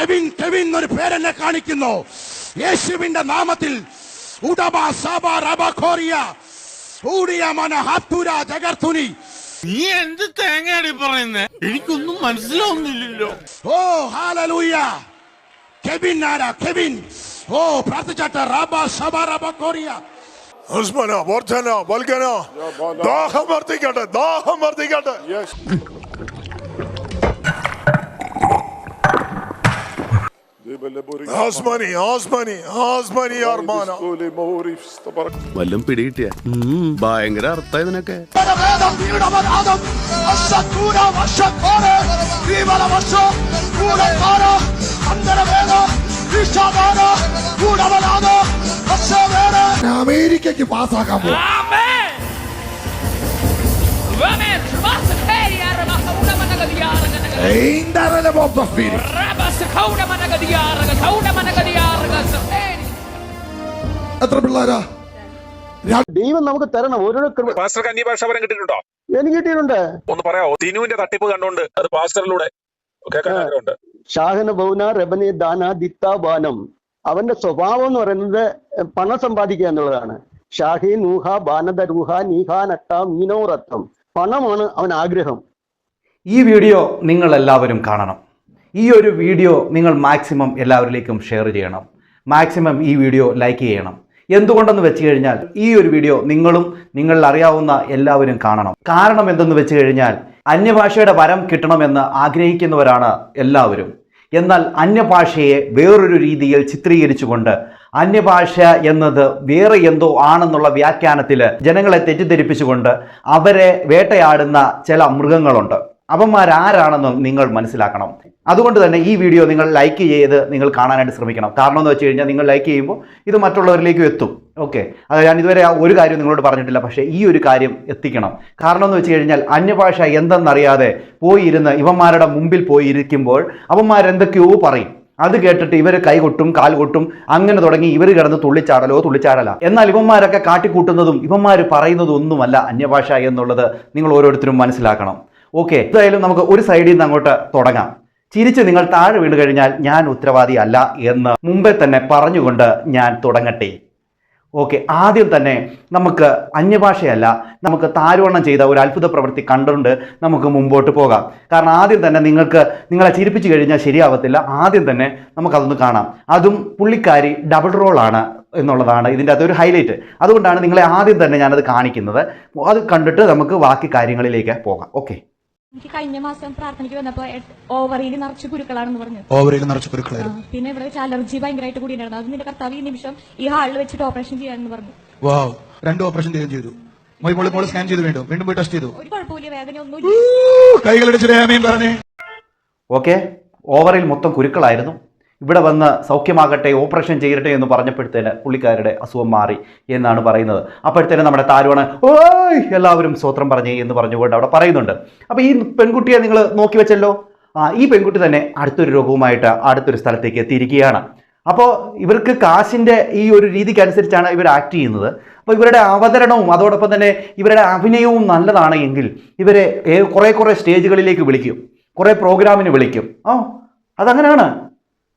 Kevin Kevin ഒരു പേരെന്നെ കാണിക്കുന്നു. യേശുവിന്റെ നാമത്തിൽ ഉടബ സബ റബ കോറിയ ഊടിയ മന ഹത്തുര ജഗർത്തുനി. നീ എന്ത് തേങ്ങയാടി പറയുന്നേ? എനിക്കൊന്നും മനസ്സിലാവുന്നില്ലല്ലോ. ഓ ഹാലലൂയ. കെവിൻ ആരാ? കെവിൻ. ഓ പ്രാർത്ഥിച്ചാട്ടെ റബ സബ റബ കോറിയ ഉസ്മാന വർദ്ധന വൽഗന. ദാഹം വർദ്ധിക്കട്ടെ ദാഹം വർദ്ധിക്കട്ടെ. ആസ്മാനി ആസ്മാനി money, Armana. വല്ലതും പിടികിട്ടിയ. ഭയങ്കര അർത്ഥം ഇതിനൊക്കെ. അമേരിക്കക്ക് പാസ്സാക്കാൻ പോകും Rabasakuna Managadiara, Kauna Managadiara, Sahari. എത്ര പിള്ളേരാ ദൈവം നമുക്ക് തരണം ഓരോ പാസ്റ്റർ കന്നി ഭാഷ വരം കിട്ടിയിട്ടുണ്ടോ? എനിക്ക് കിട്ടിയിട്ടുണ്ട്. ഒന്ന് പറയാമോ തിനുവിന്റെ തട്ടിപ്പ് കണ്ടോണ്ട് അത് പാസ്റ്ററിലൂടെ ഷാഹന ബൗന റബനെ ദാന ദിത്താബാനം അവന്റെ സ്വഭാവം എന്ന് പറയുന്നത് പണം സമ്പാദിക്കുക എന്നുള്ളതാണ്. ഷാഹി നൂഹ ബാനദ രൂഹ നീഹ നട്ട മീനോ റത്തം പണമാണ് അവൻ ആഗ്രഹം. ഈ വീഡിയോ നിങ്ങൾ എല്ലാവരും കാണണം. ഈ ഒരു വീഡിയോ നിങ്ങൾ മാക്സിമം എല്ലാവരിലേക്കും ഷെയർ ചെയ്യണം. മാക്സിമം ഈ വീഡിയോ ലൈക്ക് ചെയ്യണം. എന്തുകൊണ്ടെന്ന് വെച്ച് കഴിഞ്ഞാൽ ഈ ഒരു വീഡിയോ നിങ്ങളും നിങ്ങളിൽ അറിയാവുന്ന എല്ലാവരും കാണണം. കാരണം എന്തെന്ന് വെച്ച് കഴിഞ്ഞാൽ അന്യഭാഷയുടെ വരം കിട്ടണമെന്ന് ആഗ്രഹിക്കുന്നവരാണ് എല്ലാവരും. എന്നാൽ അന്യഭാഷയെ വേറൊരു രീതിയിൽ ചിത്രീകരിച്ചുകൊണ്ട് അന്യഭാഷ എന്നത് വേറെ എന്തോ ആണെന്നുള്ള വ്യാഖ്യാനത്തിൽ ജനങ്ങളെ തെറ്റിദ്ധരിപ്പിച്ചുകൊണ്ട് അവരെ വേട്ടയാടുന്ന ചില മൃഗങ്ങളുണ്ട്. അവന്മാരാരാണെന്നും നിങ്ങൾ മനസ്സിലാക്കണം. അതുകൊണ്ട് തന്നെ ഈ വീഡിയോ നിങ്ങൾ ലൈക്ക് ചെയ്ത് നിങ്ങൾ കാണാനായിട്ട് ശ്രമിക്കണം. കാരണം എന്ന് വെച്ച് കഴിഞ്ഞാൽ നിങ്ങൾ ലൈക്ക് ചെയ്യുമ്പോൾ ഇത് മറ്റുള്ളവരിലേക്കും എത്തും. ഓക്കെ അത് ഞാൻ ഇതുവരെ ഒരു കാര്യം നിങ്ങളോട് പറഞ്ഞിട്ടില്ല. പക്ഷേ ഈ ഒരു കാര്യം എത്തിക്കണം. കാരണം എന്ന് വെച്ച് കഴിഞ്ഞാൽ അന്യഭാഷ എന്തെന്നറിയാതെ പോയിരുന്ന് ഇവന്മാരുടെ മുമ്പിൽ പോയിരിക്കുമ്പോൾ അവന്മാരെന്തൊക്കെയോ പറയും. അത് കേട്ടിട്ട് ഇവർ കൈകൊട്ടും കാൽ കൊട്ടും അങ്ങനെ തുടങ്ങി ഇവർ കിടന്ന് തുള്ളിച്ചാടലോ തുള്ളിച്ചാടല. എന്നാൽ ഇവന്മാരൊക്കെ കാട്ടിക്കൂട്ടുന്നതും ഇവന്മാർ പറയുന്നതും ഒന്നുമല്ല അന്യഭാഷ എന്നുള്ളത് നിങ്ങൾ ഓരോരുത്തരും മനസ്സിലാക്കണം. ഓക്കെ എന്തായാലും നമുക്ക് ഒരു സൈഡിൽ നിന്ന് അങ്ങോട്ട് തുടങ്ങാം. ചിരിച്ച് നിങ്ങൾ താഴെ വീണ് കഴിഞ്ഞാൽ ഞാൻ ഉത്തരവാദി അല്ല എന്ന് മുമ്പേ തന്നെ പറഞ്ഞുകൊണ്ട് ഞാൻ തുടങ്ങട്ടെ. ഓക്കെ ആദ്യം തന്നെ നമുക്ക് അന്യഭാഷയല്ല നമുക്ക് താരോണം ചെയ്ത ഒരു അത്ഭുത പ്രവൃത്തി കണ്ടുകൊണ്ട് നമുക്ക് മുമ്പോട്ട് പോകാം. കാരണം ആദ്യം തന്നെ നിങ്ങൾക്ക് നിങ്ങളെ ചിരിപ്പിച്ചു കഴിഞ്ഞാൽ ശരിയാവത്തില്ല. ആദ്യം തന്നെ നമുക്കതൊന്ന് കാണാം. അതും പുള്ളിക്കാരി ഡബിൾ റോളാണ് എന്നുള്ളതാണ് ഇതിന്റെ അകത്ത് ഒരു ഹൈലൈറ്റ് അതുകൊണ്ടാണ് നിങ്ങളെ ആദ്യം തന്നെ ഞാനത് കാണിക്കുന്നത്. അത് കണ്ടിട്ട് നമുക്ക് ബാക്കി കാര്യങ്ങളിലേക്ക് പോകാം. ഓക്കെ. എനിക്ക് കഴിഞ്ഞ മാസം പ്രാർത്ഥനയ്ക്ക് വന്നപ്പോ ഓവറിയിൽ നിറച്ച് കുരുക്കളാണെന്ന് പറഞ്ഞു. ഓവറിൽ നിറച്ച് കുരുക്കളായിരുന്നു. പിന്നെ ഇവിടെ വെച്ച് അലർജി ഭയങ്കരമായിട്ട് കൂടിയിട്ടുണ്ടായിരുന്നു. അത് നിന്റെ കർത്താവ് ഈ നിമിഷം ഈ ഹാളിൽ വെച്ചിട്ട് ഓപ്പറേഷൻ ചെയ്യാന്ന് പറഞ്ഞു. വാവ് രണ്ട് ഓപ്പറേഷൻ ചെയ്യുകയും ചെയ്തു. മൊയ് മോളി മോൾ സ്കാൻ ചെയ്തു വീണ്ടും. വീണ്ടും പോയി ടെസ്റ്റ് ചെയ്തു. ഒരു കുഴപ്പമില്ല വേദന ഒന്നും കൈകളടിച്ച് രാമയും പറഞ്ഞേ. ഓക്കെ. ഓവറിൽ മൊത്തം കുരുക്കളായിരുന്നു. ഇവിടെ വന്ന് സൗഖ്യമാകട്ടെ ഓപ്പറേഷൻ ചെയ്യട്ടെ എന്ന് പറഞ്ഞപ്പോഴത്തേന് പുള്ളിക്കാരുടെ അസുഖം മാറി എന്നാണ് പറയുന്നത്. അപ്പോഴത്തേനും നമ്മുടെ താരുവാണ് ഓയ് എല്ലാവരും സ്വത്രം പറഞ്ഞേ എന്ന് പറഞ്ഞുകൊണ്ട് അവിടെ പറയുന്നുണ്ട്. അപ്പോൾ ഈ പെൺകുട്ടിയെ നിങ്ങൾ നോക്കി വെച്ചല്ലോ? ആ ഈ പെൺകുട്ടി തന്നെ അടുത്തൊരു രോഗവുമായിട്ട് അടുത്തൊരു സ്ഥലത്തേക്ക് എത്തിയിരിക്കുകയാണ്. അപ്പോൾ ഇവർക്ക് കാശിന്റെ ഈ ഒരു രീതിക്കനുസരിച്ചാണ് ഇവർ ആക്ട് ചെയ്യുന്നത്. അപ്പോൾ ഇവരുടെ അവതരണവും അതോടൊപ്പം തന്നെ ഇവരുടെ അഭിനയവും നല്ലതാണ് എങ്കിൽ ഇവരെ കുറേ കുറേ സ്റ്റേജുകളിലേക്ക് വിളിക്കും. കുറേ പ്രോഗ്രാമിന് വിളിക്കും. ആ അതങ്ങനെയാണ്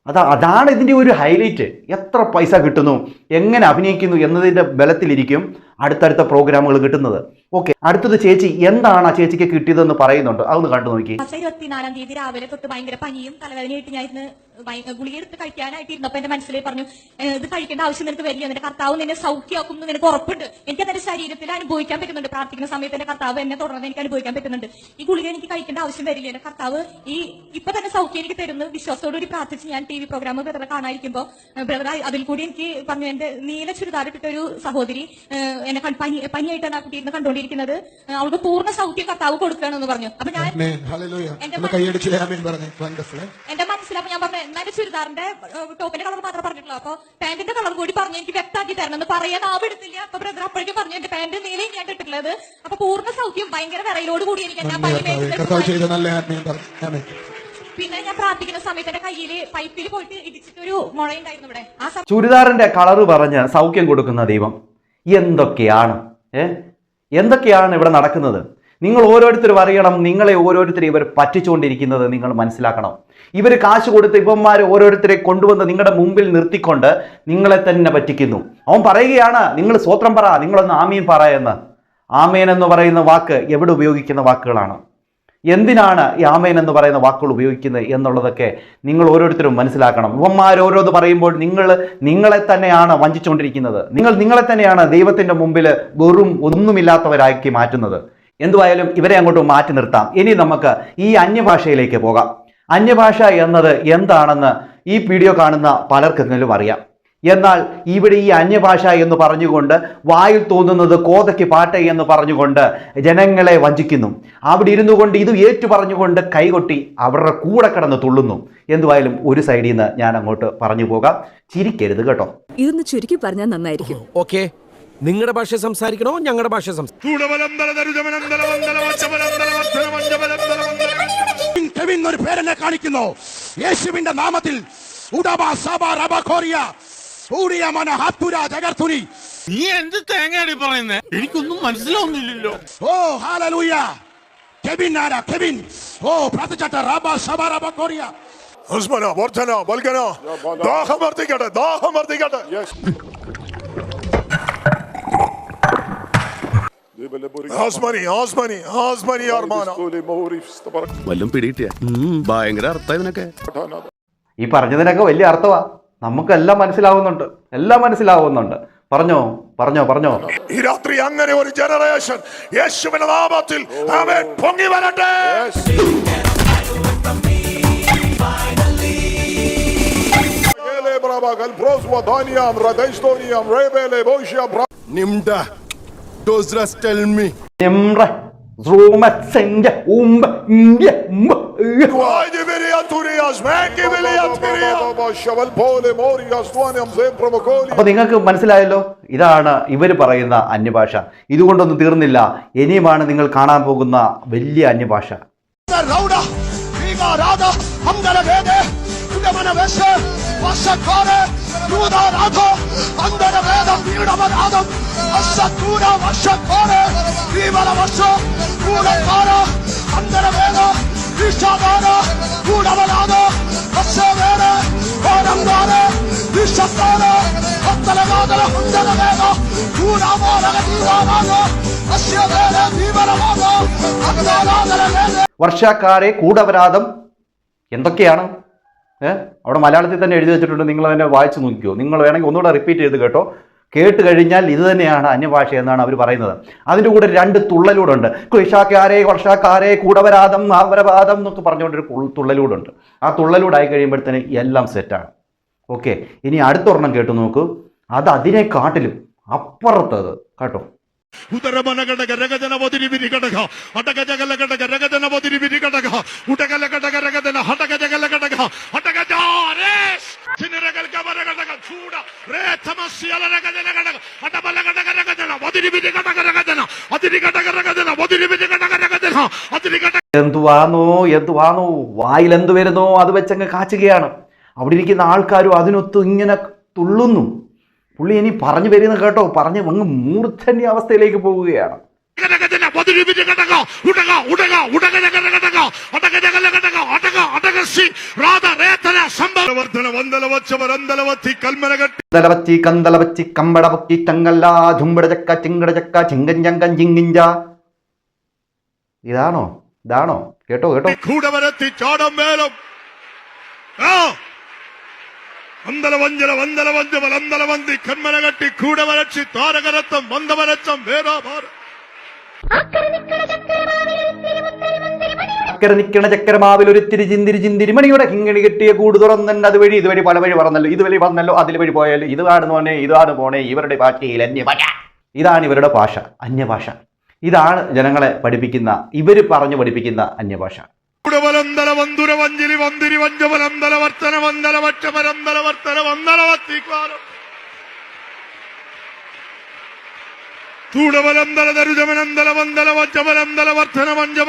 അതാ അതാണ് ഇതിന്റെ ഒരു ഹൈലൈറ്റ് എത്ര പൈസ കിട്ടുന്നു എങ്ങനെ അഭിനയിക്കുന്നു എന്നതിന്റെ ബലത്തിലിരിക്കും അടുത്തടുത്ത പ്രോഗ്രാമുകൾ കിട്ടുന്നത്. ഓക്കെ അടുത്തത് ചേച്ചി എന്താണ് ആ ചേച്ചിക്ക് കിട്ടിയതെന്ന് പറയുന്നുണ്ട്? അതൊന്ന് കണ്ടു നോക്കി ഇരുപത്തിനാലാം തീയതി രാവിലെ തൊട്ട് ഭയങ്കര പനിയും തലവേദനയായിട്ട് ഞാൻ ഇന്ന് ഗുളിക എടുത്ത് കഴിക്കാനായിട്ട് ഇരുന്നപ്പോ എന്റെ മനസ്സിൽ പറഞ്ഞു ഇത് കഴിക്കേണ്ട ആവശ്യം നിനക്ക് വരില്ല. നിന്റെ കർത്താവ് നിന്നെ സൗഖ്യമാക്കും എന്ന് നിനക്ക് ഉറപ്പുണ്ട്. എനിക്ക് എന്റെ ശരീരത്തിൽ അനുഭവിക്കാൻ പറ്റുന്നുണ്ട്. പ്രാർത്ഥിക്കുന്ന സമയത്ത് എന്റെ കർത്താവ് എന്നെ തുടർന്ന് എനിക്ക് അനുഭവിക്കാൻ പറ്റുന്നുണ്ട്. ഈ ഗുളിക എനിക്ക് കഴിക്കേണ്ട ആവശ്യം വരില്ല. എന്റെ കർത്താവ് ഈ ഇപ്പൊ തന്നെ സൗഖ്യം എനിക്ക് തരുന്നു. വിശ്വാസത്തോടുകൂടി പ്രാർത്ഥിച്ച് ഞാൻ ടി വി പ്രോഗ്രാം ബ്രദറെ കാണാതിരിക്കുമ്പോ ബ്രദർ അതിൽ കൂടി എനിക്ക് പറഞ്ഞു എന്റെ നീല ചുരിദാറിട്ടിട്ടൊരു സഹോദരി എന്നെ പനി പനിയായിട്ട് ആ കുട്ടി ഇരുന്ന് ഏ, അവൾക്ക് പൂർണ സൗഖ്യം കർത്താവ് കൊടുക്കുകയാണെന്ന് പറഞ്ഞു. അപ്പൊ ഞാൻ എന്റെ മനസ്സിലപ്പോ ഞാൻ പറഞ്ഞു എന്നാലും ചുരിദാറിന്റെ ഏഹ്, ടോപ്പിന്റെ കളർ മാത്രമേ പറഞ്ഞിട്ടുള്ളൂ. അപ്പൊ പാന്റിന്റെ കളർ കൂടി പറഞ്ഞു എനിക്ക് വ്യക്തമാക്കി തരണം എന്ന് പറയാൻ ആവെടുത്തില്ല അപ്പൊ ബ്രദർ അപ്പോഴേക്കും പറഞ്ഞു എന്റെ പാന്റ് നീലയും ഞാൻ ഇട്ടിട്ടുള്ളത്. അപ്പൊ പൂർണ സൗഖ്യം ഭയങ്കര വിറയിലോട് കൂടി എനിക്ക് ഞാൻ പനി പിന്നെ ഞാൻ പ്രാർത്ഥിക്കുന്ന സമയത്ത് എന്റെ കയ്യിൽ പൈപ്പിൽ പോയിട്ട് ഇടിച്ചിട്ടൊരു മുഴയുണ്ടായിരുന്നു ഇവിടെ. ആ ചുരിദാറിന്റെ കളറ് പറഞ്ഞ് സൗഖ്യം കൊടുക്കുന്ന ദൈവം. എന്തൊക്കെയാണ്? ഏ എന്തൊക്കെയാണ് ഇവിടെ നടക്കുന്നത്? നിങ്ങൾ ഓരോരുത്തരും അറിയണം നിങ്ങളെ ഓരോരുത്തർ ഇവർ പറ്റിച്ചുകൊണ്ടിരിക്കുന്നത് നിങ്ങൾ മനസ്സിലാക്കണം. ഇവർ കാശ് കൊടുത്ത് ഇവന്മാർ ഓരോരുത്തരെ കൊണ്ടുവന്ന് നിങ്ങളുടെ മുമ്പിൽ നിർത്തിക്കൊണ്ട് നിങ്ങളെ തന്നെ പറ്റിക്കുന്നു. അവൻ പറയുകയാണ് നിങ്ങൾ സ്വത്രം പറ നിങ്ങളൊന്ന് ആമീൻ പറ എന്ന്. ആമേൻ എന്ന് പറയുന്ന വാക്ക് എവിടെ ഉപയോഗിക്കുന്ന വാക്കുകളാണ്? എന്തിനാണ് യാമേൻ എന്ന് പറയുന്ന വാക്കുകൾ ഉപയോഗിക്കുന്നത് എന്നുള്ളതൊക്കെ നിങ്ങൾ ഓരോരുത്തരും മനസ്സിലാക്കണം. ഇവന്മാർ ഓരോന്ന് പറയുമ്പോൾ നിങ്ങൾ നിങ്ങളെ തന്നെയാണ് വഞ്ചിച്ചുകൊണ്ടിരിക്കുന്നത്. നിങ്ങൾ നിങ്ങളെ തന്നെയാണ് ദൈവത്തിന്റെ മുമ്പിൽ വെറും ഒന്നുമില്ലാത്തവരാക്കി മാറ്റുന്നത്. എന്തുവായാലും ഇവരെ അങ്ങോട്ട് മാറ്റി നിർത്താം. ഇനി നമുക്ക് ഈ അന്യഭാഷയിലേക്ക് പോകാം. അന്യഭാഷ എന്നത് എന്താണെന്ന് ഈ വീഡിയോ കാണുന്ന പലർക്കെങ്കിലും അറിയാം. എന്നാൽ ഇവിടെ ഈ അന്യഭാഷ എന്ന് പറഞ്ഞുകൊണ്ട് വായിൽ തോന്നുന്നത് കോതയ്ക്ക് പാട്ട എന്ന് പറഞ്ഞുകൊണ്ട് ജനങ്ങളെ വഞ്ചിക്കുന്നു. അവിടെ ഇരുന്നു കൊണ്ട് ഇത് ഏറ്റു പറഞ്ഞുകൊണ്ട് കൈകൊട്ടി അവരുടെ കൂടെ കടന്ന് തുള്ളുന്നു. എന്തുവായാലും ഒരു സൈഡിൽ നിന്ന് ഞാൻ അങ്ങോട്ട് പറഞ്ഞു പോകാം. ചിരിക്കരുത് കേട്ടോ. ഇതൊന്ന് ചുരുക്കി പറഞ്ഞാൽ നന്നായിരിക്കും. ഓക്കെ. നിങ്ങളുടെ ഭാഷ സംസാരിക്കണോ? ഞങ്ങളുടെ ഭാഷ കെവിൻ ഒരു പേരെന്നെ കാണിക്കുന്നു. യേശുവിന്റെ നാമത്തിൽ ഉടബ സബ റബ കോറിയ ഊടിയ മന ഹത്തുര ജഗർത്തുനി. നീ എന്ത് തേങ്ങയാടി പറയുന്നേ? എനിക്കൊന്നും മനസ്സിലാവുന്നില്ലല്ലോ. ഓ ഹാലലൂയ. കെവിൻ ആരാ? കെവിൻ ഓ പ്രാർത്ഥിച്ചട്ട റബ വർധന വൽഗന. ദാഹം വർദ്ധിക്കട്ടെ ദാഹം വർദ്ധിക്കട്ടെ. ഭയങ്കര അർത്ഥ ഇതിനൊക്കെ ഈ പറഞ്ഞതിനൊക്കെ വലിയ അർത്ഥമാ നമുക്കെല്ലാം മനസ്സിലാവുന്നുണ്ട്. എല്ലാം മനസ്സിലാവുന്നുണ്ട്. പറഞ്ഞോ പറഞ്ഞോ പറഞ്ഞോ. ഈ രാത്രി അങ്ങനെ ഒരു ജനറേഷൻ യേശുവിന്റെ നാമത്തിൽ അവൻ പൊങ്ങി വരട്ടെ. ദ്രൂമ, സെഞ്ച, ഉമ്പ, ഇങ്ക, ഉമ്പ, ഇയ. അപ്പൊ നിങ്ങൾക്ക് മനസ്സിലായല്ലോ? ഇതാണ് ഇവർ പറയുന്ന അന്യഭാഷ. ഇതുകൊണ്ടൊന്നും തീർന്നില്ല. ഇനിയുമാണ് നിങ്ങൾ കാണാൻ പോകുന്ന വലിയ അന്യഭാഷ. ರೌಡ பிதாவான கூடவனான அச்சவேன വർഷക്കാരെ കൂടവരാതം എന്തൊക്കെയാണ്? ഏഹ് അവിടെ മലയാളത്തിൽ തന്നെ എഴുതി വെച്ചിട്ടുണ്ട് നിങ്ങൾ തന്നെ വായിച്ചു നോക്കിയോ നിങ്ങൾ വേണമെങ്കിൽ ഒന്നുകൂടെ റിപ്പീറ്റ് ചെയ്ത് കേട്ടോ. കേട്ട് കഴിഞ്ഞാൽ ഇത് തന്നെയാണ് അന്യഭാഷ എന്നാണ് അവർ പറയുന്നത്. അതിന്റെ കൂടെ രണ്ട് തുള്ളലൂടുണ്ട് കൃഷാക്കാരെ വർഷക്കാരെ കൂടവരാദം അവരവാദം എന്നൊക്കെ പറഞ്ഞുകൊണ്ടൊരു തുള്ളലൂടുണ്ട് ആ തുള്ളലൂടായി കഴിയുമ്പോഴത്തേന് എല്ലാം സെറ്റാണ് ഓക്കെ ഇനി അടുത്തൊരെണ്ണം കേട്ട് നോക്കൂ. അത് അതിനെ കാട്ടിലും അപ്പുറത്തത് കേട്ടോ. ഉദരമന എന്തുവാന്നോ എന്തുവാന്നോ വായിൽ എന്ത് വരുന്നോ അത് വെച്ചങ്ങ് കാച്ചുകയാണ് അവിടെ ഇരിക്കുന്ന ആൾക്കാരും അതിനൊത്ത് ഇങ്ങനെ തുള്ളുന്നു പുള്ളി ഇനി പറഞ്ഞു വരുന്ന കേട്ടോ പറഞ്ഞ് അങ്ങ് മൂർധന്യ അവസ്ഥയിലേക്ക് പോവുകയാണ് ഉടക ഉടക ഉടക ഉടക ഉടക ഉടക ഉടക ഉടക ഘടക കന്ദലവച്ചി കന്തലവച്ചി കമ്പട പൊക്കി ചങ്കല്ല ചുമ്പട ചക്ക ചിങ്കട ചക്ക ചിങ്കൻ ചങ്കൻ ചിങ്കിഞ്ച ഇതാണോ? ഇതാണോ? കേട്ടോ കേട്ടോ. കൂടവരത്തി ചാടം വേലം ആ. അന്തല വഞ്ചല വന്തല വഞ്ചവൽ അന്തല വന്തി കന്മന കട്ടി കൂടെ വരച്ചി താരകരത്തം വന്തവരച്ചം വേദാഭാരം. അക്കരെ നിക്കണ ചക്കരമാവിൽ ഒരു തിരി ചിന്തിരി ചിന്തിരി മണിയുടെ കിങ്ങണി കെട്ടിയ കൂട് തുറന്നുണ്ട് അത് വഴി ഇതുവഴി പല വഴി പറഞ്ഞല്ലോ ഇതുവഴി വന്നല്ലോ അതിൽ വഴി പോയാലോ. ഇതാണ് പോണേ ഇതാണ് പോണേ ഇവരുടെ ഭാഷയിൽ അന്യഭാഷ. ഇതാണ് ഇവരുടെ ഭാഷ അന്യഭാഷ. ഇതാണ് ജനങ്ങളെ പഠിപ്പിക്കുന്ന ഇവർ പറഞ്ഞു പഠിപ്പിക്കുന്ന അന്യഭാഷ. കൂടെ വലന്തല വന്തുര വഞ്ചിരി വന്തിരി വഞ്ചവലന്തല വർത്തന വന്തല വർത്തന വന്തല വത്തിക്കാലം.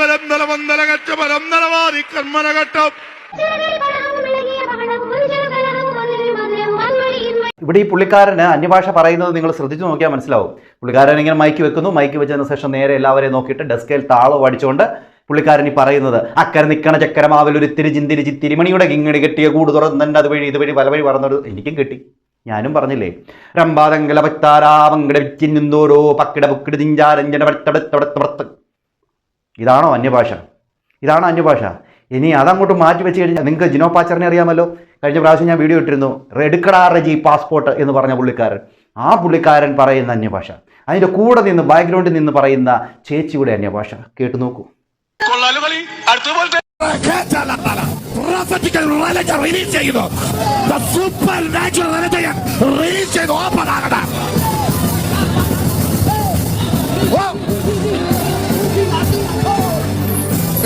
വന്തല വന്തല ഇവിടെ ഈ പുള്ളിക്കാരന് അന്യഭാഷ പറയുന്നത് നിങ്ങൾ ശ്രദ്ധിച്ചു നോക്കിയാൽ മനസ്സിലാവും. പുള്ളിക്കാരൻ ഇങ്ങനെ മൈക്ക് വെക്കുന്നു. മൈക്ക് വെച്ചതിന് ശേഷം നേരെ എല്ലാവരെയും നോക്കിയിട്ട് ഡെസ്കയിൽ താളം അടിച്ചുകൊണ്ട് പുള്ളിക്കാരൻ ഈ പറയുന്നത് അക്കരെ നിക്കണ ചക്കരമാവിൽ ഒരു തിരിചിന്തിരി ചിന്തിരി ചിത്തിരി കിങ്ങിണി കെട്ടിയ കൂട് തന്നെ അത് വഴി ഇത് വഴി പല വഴി പറഞ്ഞൊരു എനിക്കും കിട്ടി. ഞാനും പറഞ്ഞില്ലേ? പത്താരാമങ്കട വിറ്റിന്നിന്തോരോ പക്കിട പുക്കിട തിഞ്ചാരഞ്ജന പടത്തടത്തടത്തടത്ത് ഇതാണോ അന്യഭാഷ? ഇതാണോ അന്യഭാഷ? ഇനി അതങ്ങോട്ട് മാറ്റി വെച്ച് കഴിഞ്ഞാൽ നിങ്ങൾക്ക് ജിനോ പാച്ചറിനെ അറിയാമല്ലോ? കഴിഞ്ഞ പ്രാവശ്യം ഞാൻ വീഡിയോ ഇട്ടിരുന്നു. എടുക്കടാ റജി പാസ്പോർട്ട് എന്ന് പറഞ്ഞ പുള്ളിക്കാരൻ. ആ പുള്ളിക്കാരൻ പറയുന്ന അന്യഭാഷ. അതിന്റെ കൂടെ നിന്ന് ബാക്ക്ഗ്രൗണ്ടിൽ നിന്ന് പറയുന്ന ചേച്ചിയുടെ അന്യഭാഷ. കേട്ടു നോക്കൂ. Prophetical religion release ചെയ്യുന്നു. The supernatural religion release ചെയ്തു. ഓപ്പൺ ആകട്ടെ.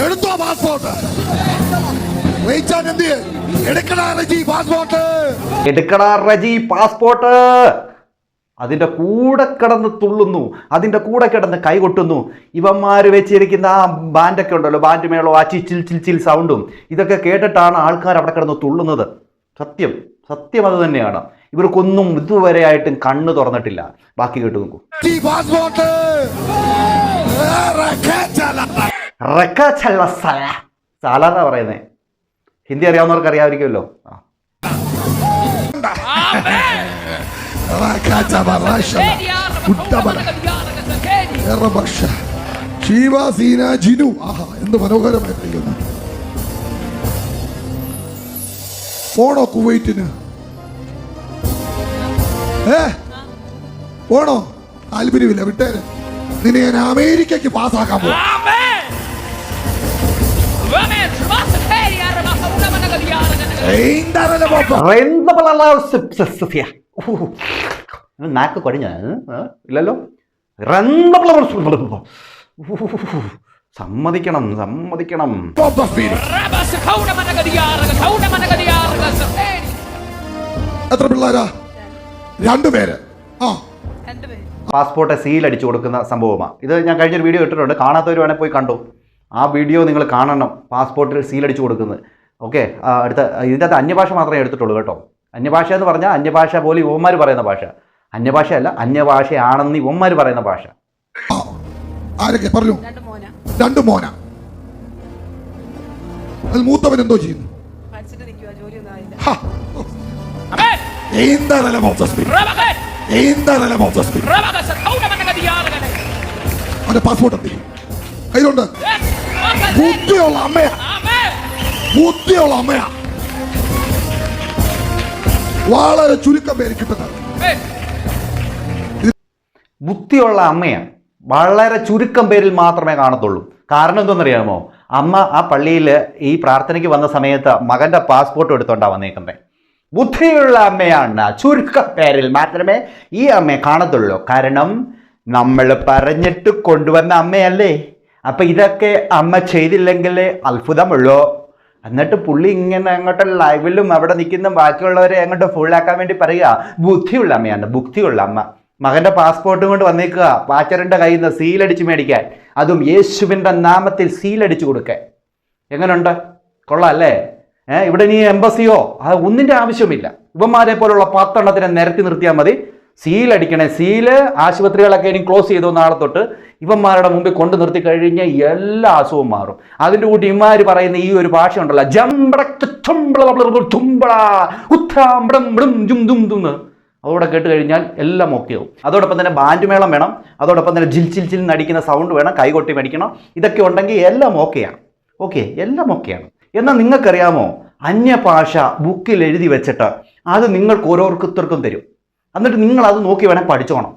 എടുത്തോ പാസ്പോർട്ട്? എടുക്കണ റജി പാസ്പോർട്ട് എടുക്കടാ റജി പാസ്പോർട്ട് അതിന്റെ കൂടെ കിടന്ന് തുള്ളുന്നു അതിന്റെ കൂടെ കിടന്ന് കൈകൊട്ടുന്നു ഇവന്മാർ വെച്ചിരിക്കുന്ന ആ ബാൻഡൊക്കെ ഉണ്ടല്ലോ ബാൻഡ് മേളോ ആ ചിൽ ചിൽ ചിൽ സൗണ്ടും ഇതൊക്കെ കേട്ടിട്ടാണ് ആൾക്കാർ അവിടെ കിടന്ന് തുള്ളുന്നത്. സത്യം സത്യം അത് തന്നെയാണ്. ഇവർക്കൊന്നും ഇതുവരെ ആയിട്ടും കണ്ണ് തുറന്നിട്ടില്ല. ബാക്കി കേട്ട് നോക്കൂ. സല. പറയുന്നത് ഹിന്ദി അറിയാവുന്നവർക്ക് അറിയാമായിരിക്കുമല്ലോ. ആ. ശിവ സീന ജിനു ആഹാ എന്ത് മനോഹരമായിട്ടിരിക്കുന്നു പോണോ കുവൈറ്റിന് ഏ പോണോ താല്പര്യമില്ല വിട്ടേര് നിന്നെ ഞാൻ അമേരിക്കയ്ക്ക് പാസ്സാക്കാൻ പോകും. നാക്ക് കുഴഞ്ഞ ഇല്ലല്ലോ? സമ്മതിക്കണം സമ്മതിക്കണം. എത്ര പിള്ളേരാ? രണ്ടുപേര് ആ. പാസ്പോർട്ട് സീൽ അടിച്ചു കൊടുക്കുന്ന സംഭവമാണ് ഇത് ഞാൻ കഴിഞ്ഞൊരു വീഡിയോ ഇട്ടിട്ടുണ്ട്. കാണാത്തവർ വേണേൽ പോയി കണ്ടു. ആ വീഡിയോ നിങ്ങൾ കാണണം. പാസ്പോർട്ടിൽ സീൽ അടിച്ചു കൊടുക്കുന്നത്. ഓക്കെ അടുത്ത ഇതിന്റെ അകത്ത് അന്യഭാഷ മാത്രമേ എടുത്തിട്ടുള്ളൂ കേട്ടോ. അന്യഭാഷ എന്ന് പറഞ്ഞാൽ അന്യഭാഷ പോലെ ഇവന്മാർ പറയുന്ന ഭാഷ. അന്യഭാഷ അല്ല അന്യഭാഷയാണെന്ന് ഇവന്മാർ പറയുന്ന ഭാഷ. ആരൊക്കെ? പറഞ്ഞു. രണ്ട് മോന. അത് മൂത്തവൻ എന്തോ ചെയ്യുന്നു. അവന്റെ പാസ്പോർട്ട് എത്തി കയ്യിലുണ്ട്. ബുദ്ധിയുള്ള അമ്മയാ. ബുദ്ധിയുള്ള അമ്മയാ. വളരെ ചുരുക്കം പേര് കിട്ടുന്നത് ബുദ്ധിയുള്ള അമ്മയാണ്. വളരെ ചുരുക്കം പേരിൽ മാത്രമേ കാണത്തുള്ളൂ. കാരണം എന്തെന്നറിയാമോ? അമ്മ ആ പള്ളിയിൽ ഈ പ്രാർത്ഥനയ്ക്ക് വന്ന സമയത്ത് മകന്റെ പാസ്പോർട്ട് എടുത്തോണ്ടാണ് വന്നേക്കുന്നത് ബുദ്ധിയുള്ള അമ്മയാണ്. ചുരുക്കം പേരിൽ മാത്രമേ ഈ അമ്മയെ കാണത്തുള്ളൂ. കാരണം നമ്മൾ പറഞ്ഞിട്ട് കൊണ്ടുവന്ന അമ്മയല്ലേ. അപ്പം ഇതൊക്കെ അമ്മ ചെയ്തില്ലെങ്കിൽ അത്ഭുതമുള്ളൂ. എന്നിട്ട് പുള്ളി ഇങ്ങനെ അങ്ങോട്ട് ലൈവിലും അവിടെ നിൽക്കുന്ന ബാക്കിയുള്ളവരെ അങ്ങോട്ട് ഫുള്ളാക്കാൻ വേണ്ടി പറയുക. ബുദ്ധിയുള്ള അമ്മയാണ് ബുദ്ധിയുള്ള അമ്മ. മകന്റെ പാസ്പോർട്ടും കൊണ്ട് വന്നേക്കുക പാച്ചറിന്റെ കയ്യിൽ നിന്ന് സീലടിച്ച് മേടിക്കാൻ. അതും യേശുവിന്റെ നാമത്തിൽ സീലടിച്ചു കൊടുക്കാൻ. എങ്ങനെയുണ്ട് കൊള്ളാം അല്ലേ? ഏഹ് ഇവിടെ നീ എംബസിയോ അത് ഒന്നിന്റെ ആവശ്യമില്ല. ഇവന്മാരെ പോലുള്ള പത്തെണ്ണത്തിനെ നിരത്തി നിർത്തിയാൽ മതി. സീലടിക്കണേ സീൽ ആശുപത്രികളൊക്കെ ഇനി ക്ലോസ് ചെയ്തു നാളെ തൊട്ട് ഇവന്മാരുടെ മുമ്പിൽ കൊണ്ടു നിർത്തി കഴിഞ്ഞാൽ എല്ലാ അസുഖവും മാറും. അതിന്റെ കൂട്ടി ഇമാര് പറയുന്ന ഈ ഒരു ഭാഷ ഉണ്ടല്ലോ. ജംബടക്ക് തുമ്പള തുമ്പള ഉത്രാമ്പടം ബ്ലും ജും അതോടെ കേട്ട് കഴിഞ്ഞാൽ എല്ലാം ഓക്കെയാവും അതോടൊപ്പം തന്നെ ബാൻഡ് മേളം വേണം. അതോടൊപ്പം തന്നെ ജിൽ ചിൽ ചിൽ നടിക്കുന്ന സൗണ്ട് വേണം. കൈകൊട്ടി മേടിക്കണം. ഇതൊക്കെ ഉണ്ടെങ്കിൽ എല്ലാം ഓക്കെയാണ് ഓക്കെ എല്ലാം ഓക്കെയാണ് എന്നാൽ നിങ്ങൾക്കറിയാമോ? അന്യഭാഷ ബുക്കിൽ എഴുതി വെച്ചിട്ട് അത് നിങ്ങൾക്ക് ഓരോരുത്തർക്കും തരും. എന്നിട്ട് നിങ്ങൾ അത് നോക്കി വേണം പഠിച്ചോണം.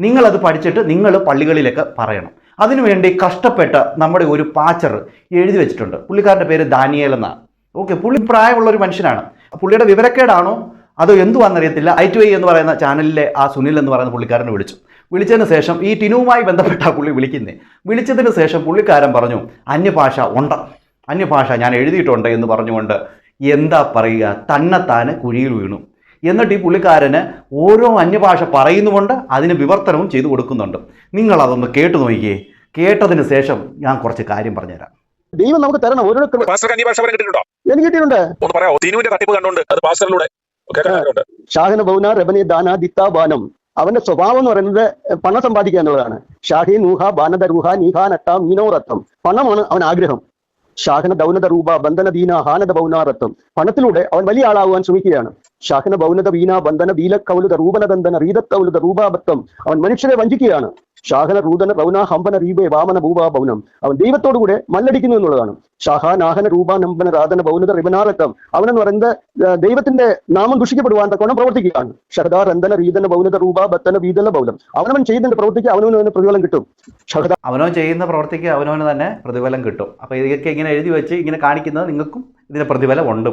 നിങ്ങളത് പഠിച്ചിട്ട് നിങ്ങൾ പള്ളികളിലൊക്കെ പറയണം. അതിനുവേണ്ടി കഷ്ടപ്പെട്ട നമ്മുടെ ഒരു പാച്ചർ എഴുതി വെച്ചിട്ടുണ്ട്. പുള്ളിക്കാരന്റെ പേര് ദാനിയേൽ എന്നാണ്. ഓക്കെ പുള്ളി പ്രായമുള്ള ഒരു മനുഷ്യനാണ്. പുള്ളിയുടെ വിവരക്കേടാണോ? അതോ എന്തുവാണെന്നറിയത്തില്ല. ഐ ടു ഐ എന്ന് പറയുന്ന ചാനലിലെ ആ സുനിൽ എന്ന് പറയുന്ന പുള്ളിക്കാരനെ വിളിച്ചു. വിളിച്ചതിന് ശേഷം ഈ ടിനുവുമായി ബന്ധപ്പെട്ട പുള്ളി വിളിക്കുന്നേ. വിളിച്ചതിന് ശേഷം പുള്ളിക്കാരൻ പറഞ്ഞു അന്യഭാഷ ഉണ്ട്. അന്യഭാഷ ഞാൻ എഴുതിയിട്ടുണ്ട് എന്ന് പറഞ്ഞുകൊണ്ട് എന്താ പറയുക തന്നെത്താന് കുഴിയിൽ വീണു. എന്നിട്ട് ഈ പുള്ളിക്കാരന് ഓരോ അന്യഭാഷ പറയുന്നുമുണ്ട് അതിന് വിവർത്തനവും ചെയ്തു കൊടുക്കുന്നുണ്ട്. നിങ്ങൾ അതൊന്ന് കേട്ടു നോക്കിയേ. കേട്ടതിന് ശേഷം ഞാൻ കുറച്ച് കാര്യം പറഞ്ഞുതരാം. ദൈവം നമുക്ക് തരണം ഓരോ എനിക്ക് കിട്ടിയിട്ടുണ്ട് ഒന്ന് പറയാമോ? തിനുവിന്റെ തട്ടിപ്പ് കണ്ടോണ്ട് അത് പാസ്റ്ററിലൂടെ ഷാഹിന ബൗന റബനി ദാന ദിത്ത ബാനം. അവന്റെ സ്വഭാവം എന്ന് പറയുന്നത് പണം സമ്പാദിക്കുക എന്നുള്ളതാണ്. ഷാഹി നൂഹ ബാനദ റുഹ നീഹ നട്ട മീനോ റത്തം പണമാണ് അവൻ ആഗ്രഹം. ഷാഹന ദൗനദ രൂപ ബന്ധന ദീന ഹാനത ബൗനാറത്തം പണത്തിലൂടെ അവൻ വലിയ ആളാവാൻ ശ്രമിക്കുകയാണ്. ഷാഹന ബൗനത വീണ ബന്ധന ബീല കൗലുത റൂപനദന്തന റീതക്കൗലുത റൂപാബത്തം അവൻ മനുഷ്യരെ വഞ്ചിക്കുകയാണ്. ഷാഹന റൂദന റൗന ഹംബന റീബെ വാമന ഭൂപാ ബൗനം. അവൻ ദൈവത്തോടു കൂടെ മല്ലടിക്കുന്നു എന്നുള്ളതാണ്. ഷാഹ നാഹന രൂപ നമ്പന രാധന ബൗനത റിബനാറത്തം അവനെന്ന് പറയുന്നത് ദൈവത്തിന്റെ നാമം ദുഷിക്കപ്പെടുവാൻ തക്കോണം പ്രവർത്തിക്കുകയാണ്. ഷഹദാ റന്ധന റീതന ബൗനത രൂപ ബത്തന വീതല ബൗലം. അവനവൻ ചെയ്യുന്നുണ്ട് പ്രവർത്തിക്ക് അവനവന് തന്നെ പ്രതിഫലം കിട്ടും. ഷഹദ അവനവൻ ചെയ്യുന്ന പ്രവർത്തിക്ക് അവനവന് തന്നെ പ്രതിഫലം കിട്ടും. അപ്പൊ ഇതൊക്കെ ഇങ്ങനെ എഴുതി വെച്ച് ഇങ്ങനെ കാണിക്കുന്നത് നിങ്ങൾക്കും ഇതിന് പ്രതിഫലം ഉണ്ട്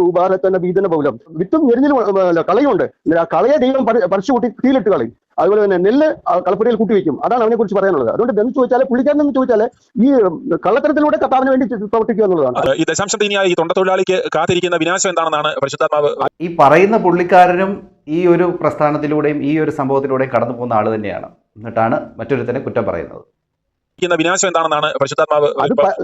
രൂപാരത്തന വീതന ബൗലം. വിത്തും ഞെരിഞ്ഞിലും അല്ല, കളയുണ്ട് കളയെ ദൈവം പറിച്ചു കൂട്ടി തീലിട്ട് കളയും. അതുപോലെ തന്നെ നെല്ല് കളപ്പുരയിൽ കൂട്ടിവെക്കും അതാണ് അവനെ കുറിച്ച് പറയാനുള്ളത്. അതുകൊണ്ട് എന്ന് ചോദിച്ചാൽ പുള്ളിക്കാരൻ എന്ന് ചോദിച്ചാൽ ഈ കള്ളത്തരത്തിലൂടെ കർത്താവിന് വേണ്ടി പ്രവർത്തിക്കുക എന്നുള്ളതാണ്. ഈ ദശാംശം ഈ തൊണ്ടത്തൊഴിലാളിക്ക് കാത്തിരിക്കുന്ന വിനാശം എന്താണെന്നാണ് പരിശുദ്ധാത്മാവ് ഈ പറയുന്ന പുള്ളിക്കാരനും ഈ ഒരു പ്രസ്ഥാനത്തിലൂടെയും ഈ ഒരു സംഭവത്തിലൂടെയും കടന്നു പോകുന്ന ആൾ തന്നെയാണ്. എന്നിട്ടാണ് മറ്റൊരുത്തനെ കുറ്റം പറയുന്നത്. ഇരിക്കുന്ന വിനാശം എന്താണെന്നാണ് പരിശുദ്ധാത്മാവ്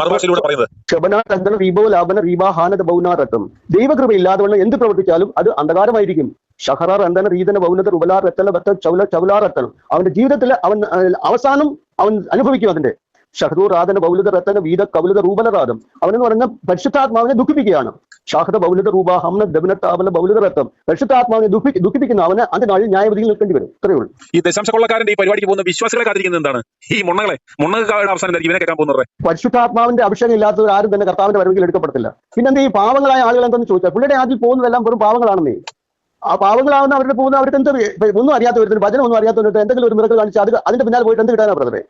മറുഭാഷയിലൂടെ പറയുന്നത്? ക്ഷപനാരന്ധന റീബോ ലാഭന റീബാഹാനത ബൗനാരത്വം ദൈവകൃപ ഇല്ലാതെ എന്ത് പ്രവർത്തിച്ചാലും അത് അന്ധകാരമായിരിക്കും. ഷഹറാർ അന്തന റീതന ബൗനത റുബലാർ രത്തല വത്തൽ ചൗല ചൗലാറത്തനം അവന്റെ ജീവിതത്തിൽ അവൻ അവസാനം അവൻ അനുഭവിക്കും അതിന്റെ ഷഹദൂർ ആദന ബൗലത രത്തന വീത കൗലത റൂബലറാദം അവനെന്ന് പറഞ്ഞ പരിശുദ്ധാത്മാവിനെ ദുഃഖിപ്പിക്കുകയാണ്. ഷാഹദ ബൗലത റൂബ ഹംന ദബന ബൗലത രത്തം പരിശുദ്ധാത്മാവിനെ ദുഃഖി ദുഃഖിപ്പിക്കുന്ന അവന് അതിന്റെ നാളിൽ ന്യായവിധിയിൽ നിൽക്കേണ്ടി വരും. ഇത്രയേ ഉള്ളൂ. ഈ ദശാംശ കൊള്ളക്കാരന്റെ ഈ പരിപാടിക്ക് പോകുന്ന വിശ്വാസികളെ കാത്തിരിക്കുന്നത് എന്താണ്? ഈ മുണ്ണകളെ മുണ്ണകളുടെ അവസാനം ഇവനെ കേൾക്കാൻ പോകുന്നത് പരിശുദ്ധാത്മാവിന്റെ അഭിഷേകം ഇല്ലാത്തവർ ആരും തന്നെ കർത്താവിന്റെ വരവിൽ എടുക്കപ്പെടത്തില്ല. പിന്നെന്താ ഈ പാവങ്ങളായ ആളുകൾ എന്തെന്ന് ചോദിച്ചാൽ പുള്ളിയുടെ ആദ്യം പോകുന്നതെല്ലാം വെറും പാവങ്ങളാണെന്നേ. ആ പാവങ്ങളാവുന്ന അവരുടെ പോകുന്ന അവർക്ക് എന്ത് ഒന്നും അറിയാത്തവരുടെ ഭജനം ഒന്നും അറിയാത്തവരുടെ എന്തെങ്കിലും ഒരു മിറക്കൾ കാണിച്ച് അത് അതിന്റെ പിന്നാലെ പോയിട്ട് എന്ത് കിട്ടാനാ ബ്രദറെ?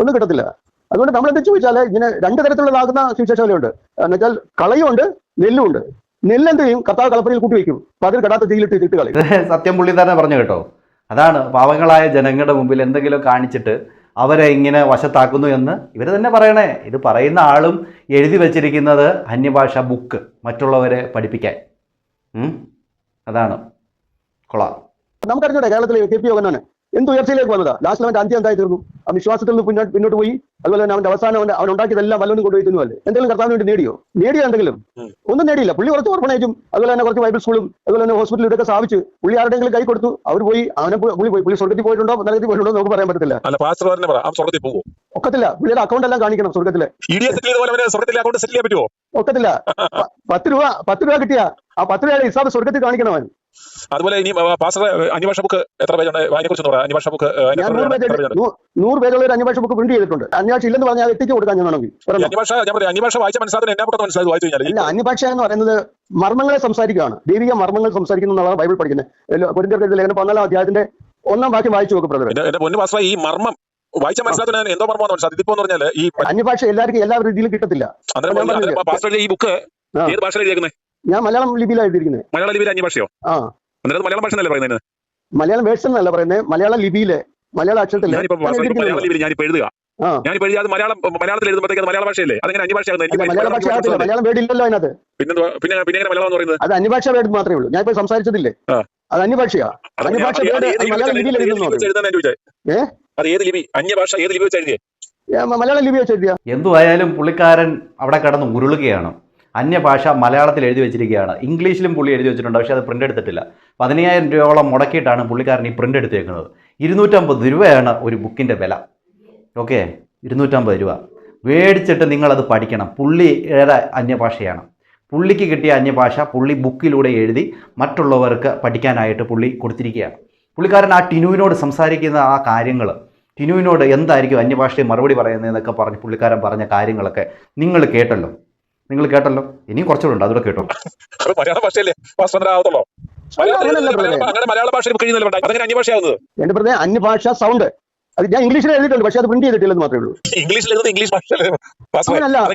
ഒന്നും കിട്ടത്തില്ല. അതുകൊണ്ട് നമ്മൾ എന്താ ചോദിച്ചാൽ ഇങ്ങനെ രണ്ട് തരത്തിലുള്ളതാകുന്ന സുവിശേഷങ്ങളുണ്ട്. എന്നുവെച്ചാൽ കളയുമുണ്ട് നെല്ലുമുണ്ട് നെല്ലെന്ത് ചെയ്യും കർത്താവ് കളപ്പറിയിൽ കൂട്ടി വെക്കും അപ്പൊ അതിൽ കടാത്ത തീയിലിട്ട് ഇട്ട് കളി സത്യം പുള്ളി തന്നെ പറഞ്ഞു കേട്ടോ. അതാണ് പാവങ്ങളായ ജനങ്ങളുടെ മുമ്പിൽ എന്തെങ്കിലും കാണിച്ചിട്ട് അവരെ ഇങ്ങനെ വശത്താക്കുന്നു എന്ന് ഇവർ തന്നെ പറയണേ. ഇത് പറയുന്ന ആളും എഴുതി വച്ചിരിക്കുന്നത് അന്യഭാഷ ബുക്ക് മറ്റുള്ളവരെ പഠിപ്പിക്കാൻ? അതാണ്. കൊള്ളാം. നമുക്കറിഞ്ഞൂടെ കേരളത്തിലെ കെ പി യോഗനാണ് എന്ത് ഉയർച്ചയിലേക്ക് വന്നതാ? ലാസ്റ്റ് അവന്റെ അന്ത്യം എന്തായി തീർന്നു? ആ വിശ്വാസത്തിൽ നിന്ന് പിന്നോട്ട് പിന്നോട്ട് പോയി. അതുപോലെ തന്നെ അവന്റെ അവസാനം അവന്റെ അവൻ ഉണ്ടാക്കിയതെല്ലാം വല്ലവനും കൊണ്ടുപോയി തിന്നുമല്ലേ എന്തെങ്കിലും കർത്താവിന് വേണ്ടി നേടിയോ? നേടിയോ എന്തെങ്കിലും? ഒന്നും നേടിയില്ല. പുള്ളി കുറച്ച് ഓർഫണേജും അതുപോലെ തന്നെ കുറച്ച് ബൈബിൾ സ്കൂളും അതുപോലെ തന്നെ ഹോസ്പിറ്റലിൽ ഇതൊക്കെ സ്ഥാപിച്ചു പുള്ളി ആരുടെങ്കിലും കൈ കൊടുത്തു. അവർ പോയി. അവനെ പുള്ളി പോയി. പുള്ളി സ്വർഗത്തിൽ പോയിട്ടുണ്ടോ? നരകത്തിൽ പോയിട്ടുണ്ടോ നമുക്ക് പറയാൻ പറ്റത്തില്ല. ഒക്കത്തില്ല. പുള്ളിയുടെ അക്കൗണ്ട് എല്ലാം കാണിക്കണം സ്വർഗത്തിലെ. ഒക്കത്തില്ല. പത്ത് രൂപ പത്ത് രൂപ കിട്ടിയ. ആ പത്ത് രൂപയുടെ ഹിസാബ് സ്വർഗത്തിൽ കാണിക്കണം അവൻ അതുപോലെ ഇനി പാസ്റ്റർ അന്യഭാഷ ബുക്ക് എത്ര പേജുണ്ട്? അതിനെ കുറിച്ച് പറയാം അന്യഭാഷ ബുക്ക് നൂറ് പേജുള്ള ഒരു അന്വേഷണ ബുക്ക് പ്രിന്റ് ചെയ്തിട്ടുണ്ട്. അന്വേഷണം ഇല്ലെന്ന് പറഞ്ഞാൽ എത്തിച്ചു കൊടുക്കാൻ ഞാൻ വേണമെങ്കിൽ. അന്യഭാഷ ഞാൻ പറയാം അന്യഭാഷ വായിച്ച മനസ്സിലാക്കാൻ എന്നെ പെട്ടെന്ന് മനസ്സിലായി വായിച്ചു കഴിഞ്ഞാൽ ഇല്ല അന്യഭാഷ എന്ന് പറയുന്നത് മർമ്മങ്ങളെ സംസാരിക്കുകയാണ്. ദൈവിക മർമ്മങ്ങൾ സംസാരിക്കുന്നു ബൈബിൾ പഠിക്കുന്നത്. കൊരിന്ത്യർക്ക് ലേഖനം പതിനാലാം അധ്യായത്തിന്റെ ഒന്നാം വാക്യം വായിച്ചു നോക്കും ബ്രദർ എന്റെ എന്റെ പൊന്നു പാസ്റ്റർ ഈ മർമ്മം വായിച്ച മനസ്സിലാക്കുന്ന എന്തോ മർമ്മം മനസ്സിലാക്കി ഇതിപ്പോ എന്ന് പറഞ്ഞാൽ ഈ അന്യഭാഷ എല്ലാവർക്കും എല്ലാ രീതിയിലും കിട്ടത്തില്ല. പാസ്റ്റർ ഈ ബുക്ക്. ഏത് എഴുതിയേക്കുന്നത് ഞാൻ മലയാളം ലിപിയിലാണ് എഴുതിയിരിക്കുന്നത് മലയാള ലിപിയിൽ അന്യഭാഷയോ ആ. അന്നേരം മലയാളം ഭാഷ എന്നല്ലേ പറയുന്നത് മലയാളം വേർഷൻ എന്നല്ല പറയുന്നത് മലയാള ലിപിയിലെ മലയാള അക്ഷരത്തിലെ. ഞാനിപ്പോ മലയാള. ലിപിയിൽ ഞാനിപ്പോ എഴുതുക. ഞാനിപ്പോ എഴുതിയത് മലയാളം മലയാളത്തിൽ എഴുതുമ്പോഴത്തേക്ക് മലയാള ഭാഷയല്ലേ? അതെങ്ങനെ അന്യഭാഷയാകുന്നത് അല്ല മലയാള ഭാഷ അതിനകത്ത്. പിന്നെ പിന്നെ പിന്നെ എങ്ങനെ മലയാളം എന്ന് പറയുന്നത്? അത് അന്യഭാഷ വേർഡ് മാത്രമേ ഉള്ളൂ. ഞാൻ ഇപ്പൊ സംസാരിച്ചതില്ലേ? ആ. അത് അന്യഭാഷയാ അന്യഭാഷ വേർഡ് മലയാള ലിപിയിൽ വെച്ചാണ് എഴുതുന്നു ഏത് അത് ലിപി? അന്യഭാഷ ഏത് ലിപി വെച്ച് എഴുതിയേ? മലയാള ലിപി വെച്ച് എഴുതിയ. എന്തുവായാലും പുള്ളിക്കാരൻ അവിടെ കടന്ന് ഉരുളുകയാണ് അന്യഭാഷ മലയാളത്തിൽ എഴുതി വെച്ചിരിക്കുകയാണ്. ഇംഗ്ലീഷിലും പുള്ളി എഴുതി വെച്ചിട്ടുണ്ട് പക്ഷേ അത് പ്രിന്റ് എടുത്തിട്ടില്ല. പതിനയ്യായിരം രൂപയോളം മുടക്കിയിട്ടാണ് പുള്ളിക്കാരൻ ഈ പ്രിന്റ് എടുത്തേക്കുന്നത്. ഇരുന്നൂറ്റമ്പത് രൂപയാണ് ഒരു ബുക്കിന്റെ വില. ഓക്കെ? ഇരുന്നൂറ്റമ്പത് രൂപ. മേടിച്ചിട്ട് നിങ്ങളത് പഠിക്കണം. പുള്ളി പുള്ളിയുടെ അന്യഭാഷയാണ്. പുള്ളിക്ക് കിട്ടിയ അന്യഭാഷ പുള്ളി ബുക്കിലൂടെ എഴുതി മറ്റുള്ളവർക്ക് പഠിക്കാനായിട്ട് പുള്ളി കൊടുത്തിരിക്കുകയാണ്. പുള്ളിക്കാരൻ ആ ടിനുവിനോട് സംസാരിക്കുന്ന ആ കാര്യങ്ങൾ ടിനുവിനോട് എന്തായിരിക്കും അന്യഭാഷയെ മറുപടി പറയുന്നതെന്നൊക്കെ പറഞ്ഞ് പുള്ളിക്കാരൻ പറഞ്ഞ കാര്യങ്ങളൊക്കെ നിങ്ങൾ കേട്ടല്ലോ. നിങ്ങൾ കേട്ടല്ലോ. ഇനിയും കുറച്ചുകൂടെ ഉണ്ട് അതുകൂടെ കേട്ടോ. മലയാള ഭാഷയല്ലേ? ബ്രദറെ. അങ്ങനെ മലയാള ഭാഷയിൽ ബുക്ക് ചെയ്യുന്നില്ല അതങ്ങനെ അന്യഭാഷയാവുന്നത്? എന്റെ പ്രതി അന്യഭാഷ സൗണ്ട്. അത് ഞാൻ ഇംഗ്ലീഷിൽ എഴുതിയിട്ടുണ്ട് പക്ഷെ അത് പ്രിന്റ് ചെയ്തിട്ടില്ലെന്ന് മാത്രമേ ഉള്ളൂ. ഇംഗ്ലീഷിൽ എഴുതുന്നത് ഇംഗ്ലീഷ്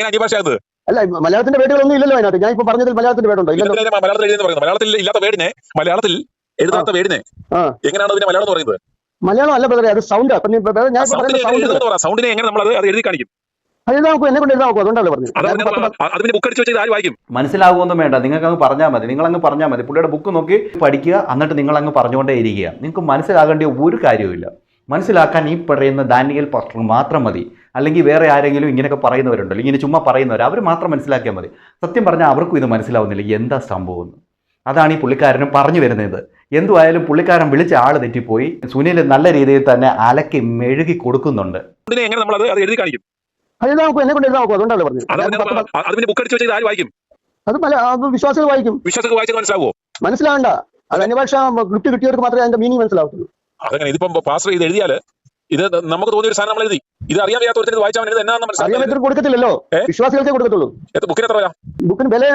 അന്യഭാഷയാവുന്നത്? അല്ല മലയാളത്തിന്റെ വേടുകളൊന്നും ഇല്ലല്ലോ അതിനകത്ത്. ഞാൻ ഇപ്പൊ പറഞ്ഞതിൽ മലയാളത്തിന്റെ വേടുണ്ടോ മലയാളത്തിൽ മലയാളത്തിൽ ഇല്ലാത്ത വേടിനെ മലയാളത്തിൽ എഴുതാത്ത വേടിനെ എങ്ങനെയാണ് അതിനെ മലയാളം പറയുന്നത്? മലയാളം അല്ല ബ്രദറെ അത് സൗണ്ട് സൗണ്ടിനെ എങ്ങനെ നമ്മൾ അത് എഴുതി കാണിക്കും? മനസ്സിലാകുമൊന്നും വേണ്ട. നിങ്ങൾക്ക് അങ്ങ് പറഞ്ഞാൽ മതി. നിങ്ങൾ അങ്ങ് പറഞ്ഞാൽ മതി. പുള്ളിയുടെ ബുക്ക് നോക്കി പഠിക്കുക. എന്നിട്ട് നിങ്ങൾ അങ്ങ് പറഞ്ഞുകൊണ്ടേ ഇരിക്കുക. നിങ്ങൾക്ക് മനസ്സിലാകേണ്ട ഒരു കാര്യവുമില്ല. മനസ്സിലാക്കാൻ ഈ പറയുന്ന ദാനിയൽ പാസ്റ്റർ മാത്രം മതി. അല്ലെങ്കിൽ വേറെ ആരെങ്കിലും ഇങ്ങനെയൊക്കെ പറയുന്നവരുണ്ടല്ലോ. ഇങ്ങനെ ചുമ്മാ പറയുന്നവർ അവർ മാത്രം മനസ്സിലാക്കിയാൽ മതി. സത്യം പറഞ്ഞാൽ അവർക്കും ഇത് മനസ്സിലാവുന്നില്ല. എന്താ സംഭവം എന്ന്. അതാണ് ഈ പുള്ളിക്കാരനും പറഞ്ഞു വരുന്നത്. എന്തുവായാലും പുള്ളിക്കാരൻ വിളിച്ച ആൾ തെറ്റിപ്പോയി. സുനിൽ നല്ല രീതിയിൽ തന്നെ അലക്കി മെഴുകി കൊടുക്കുന്നുണ്ട്. ഇതിനെ എങ്ങനെ നമ്മൾ അത് എഴുതി കാണിക്കും? അത് എഴുതാൻ നോക്കും എന്നെ കൊണ്ട് എഴുതാൻ നോക്കും? അതുകൊണ്ടല്ലേ പറഞ്ഞത്. അത് പിന്നെ ബുക്ക് അടിച്ച് വെച്ചാൽ ആര് വായിക്കും? അത് പല വിശ്വാസികൾ വായിക്കും. വിശ്വാസത്തിൽ വായിച്ചത് മനസ്സിലാവോ മനസ്സിലാവണ്ട. അത് അന്യഭാഷ ക്ലിപ്റ്റ് കിട്ടിയവർക്ക് മാത്രമേ അതിന്റെ മീനിങ് മനസ്സിലാവത്തുള്ളൂ. അതങ്ങനെ ഇതിപ്പം പാസ്റ്റർ ഇത് എഴുതിയാൽ ഇത് നമുക്ക് തോന്നിയ ഒരു സാധനം നമ്മൾ എഴുതി. ഇത് അറിയാൻ വയ്യാത്തവർക്ക് ഇത് വായിച്ചാൽ ഇത് എന്നാന്ന് മനസ്സിലാക്കി കൊടുക്കത്തില്ലല്ലോ. വിശ്വാസികൾക്കേ കൊടുക്കത്തുള്ളൂ. ബുക്കിന് എത്ര ബുക്കിന് വില